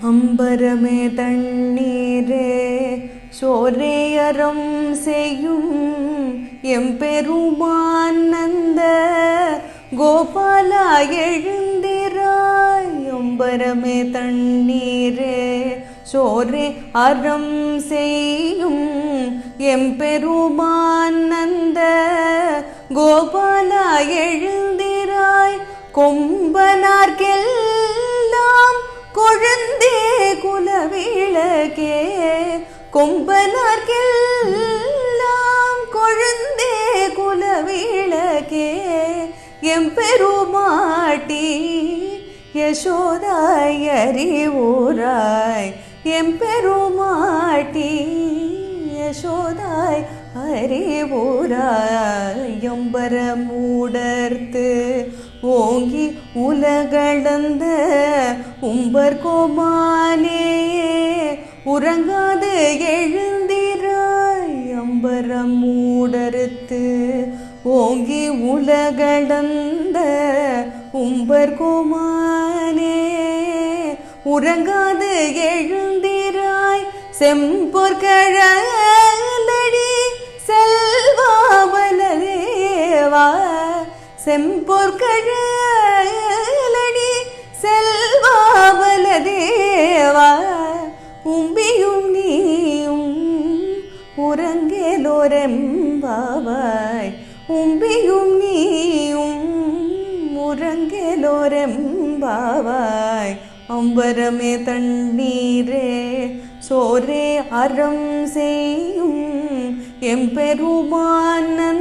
அம்பரமே தண்ணீரே சோரேயரம் செய்யும் எம்பெருமான் நந்த கோபாலா எழுந்திராய். அம்பரமே தண்ணீரே சோரே அறம் செய்யும் எம்பெருமான் நந்த கோபாலா எழுந்திராய். கொம்பனார்க்கெல்லாம் கொழுந்தே குலவிளக்கே கொம்பனார்கெல்லாம் கொழுந்தே குலவிளக்கே எம்பெருமாட்டி யசோதாய் அறிவுராய் எம்பெருமாட்டி யசோதாய் அறிவுராய் எம்பர மூடர்த்து ஓங்கி உலகளந்த உம்பர் கோமானே உறங்காது எழுந்திராய் அம்பரம் மூடறுத்து ஓங்கி உலகடந்த உம்பர் கோமானே உறங்காது எழுந்திராய் செம்பொற்கழலடி செல்வாமலதேவா செம்பொற்கழலடி செல்வாமலதேவா உறங்கேலோரெம்பாவாய் உம்பியும் நீயும் உறங்கேலோரெம்பாவாய். அம்பரமே தண்ணீரே சோரே அறம் செய்யும் எம்பெருமானந்த